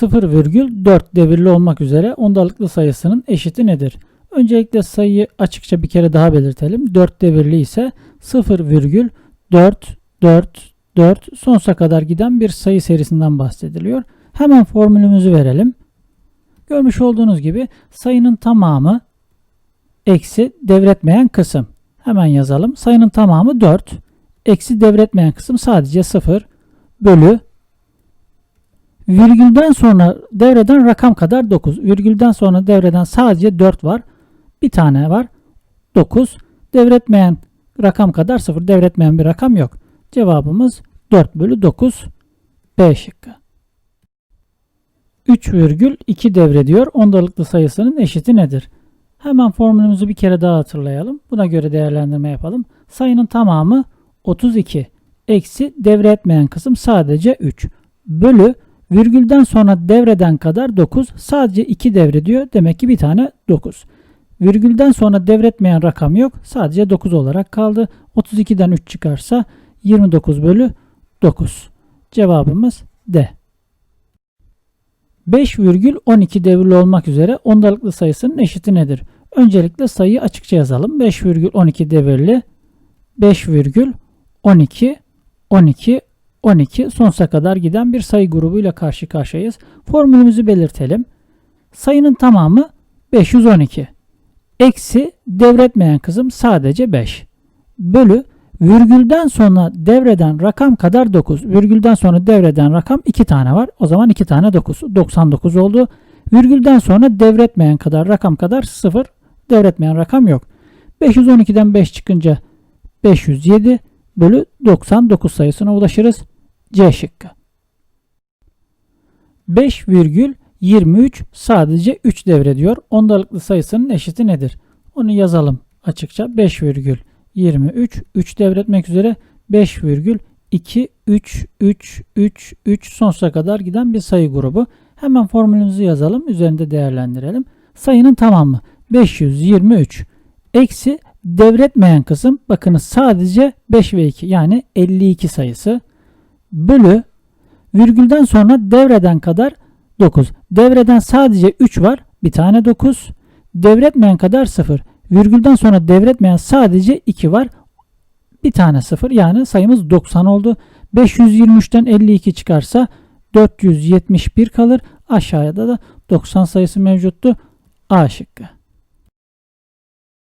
0,4 devirli olmak üzere ondalıklı sayısının eşiti nedir? Öncelikle sayıyı açıkça bir kere daha belirtelim. 4 devirli ise 0,4 4 4 sonsuza kadar giden bir sayı serisinden bahsediliyor. Hemen formülümüzü verelim. Görmüş olduğunuz gibi sayının tamamı eksi devretmeyen kısım. Hemen yazalım. Sayının tamamı 4. Eksi devretmeyen kısım sadece 0 bölü virgülden sonra devreden rakam kadar 9. Virgülden sonra devreden sadece 4 var. Bir tane var. 9. Devretmeyen rakam kadar 0. Devretmeyen bir rakam yok. Cevabımız 4 bölü 9. B şıkkı. 3,2 devrediyor. Ondalıklı sayısının eşiti nedir? Hemen formülümüzü bir kere daha hatırlayalım. Buna göre değerlendirme yapalım. Sayının tamamı 32. Eksi devre etmeyen kısım sadece 3. Bölü virgülden sonra devreden kadar 9. Sadece 2 devrediyor. Demek ki bir tane 9. Virgülden sonra devretmeyen rakam yok. Sadece 9 olarak kaldı. 32'den 3 çıkarsa 29 bölü 9. Cevabımız D. 5,12 devirli olmak üzere ondalıklı sayısının eşiti nedir? Öncelikle sayıyı açıkça yazalım. 5,12 devirli 5,12 12 12 sonsuza kadar giden bir sayı grubuyla karşı karşıyayız. Formülümüzü belirtelim. Sayının tamamı 512. Eksi devretmeyen kısım sadece 5. Bölü virgülden sonra devreden rakam kadar 9. Virgülden sonra devreden rakam 2 tane var. O zaman 2 tane 9. 99 oldu. Virgülden sonra devretmeyen kadar rakam kadar 0. Devretmeyen rakam yok. 512'den 5 çıkınca 507 bölü 99 sayısına ulaşırız. C şıkkı. 5,23 sadece 3 devrediyor. Ondalıklı sayısının eşiti nedir? Onu yazalım açıkça. 5,23 3 devretmek üzere 5,2 3 3 3 3 sonsuza kadar giden bir sayı grubu. Hemen formülümüzü yazalım. Üzerinde değerlendirelim. Sayının tamamı 523 eksi devretmeyen kısım bakınız sadece 5 ve 2 yani 52 sayısı bölü virgülden sonra devreden kadar 9. Devreden sadece 3 var. Bir tane 9. Devretmeyen kadar 0. Virgülden sonra devretmeyen sadece 2 var. Bir tane 0 yani sayımız 90 oldu. 523'ten 52 çıkarsa 471 kalır. Aşağıda da 90 sayısı mevcuttu. A şıkkı.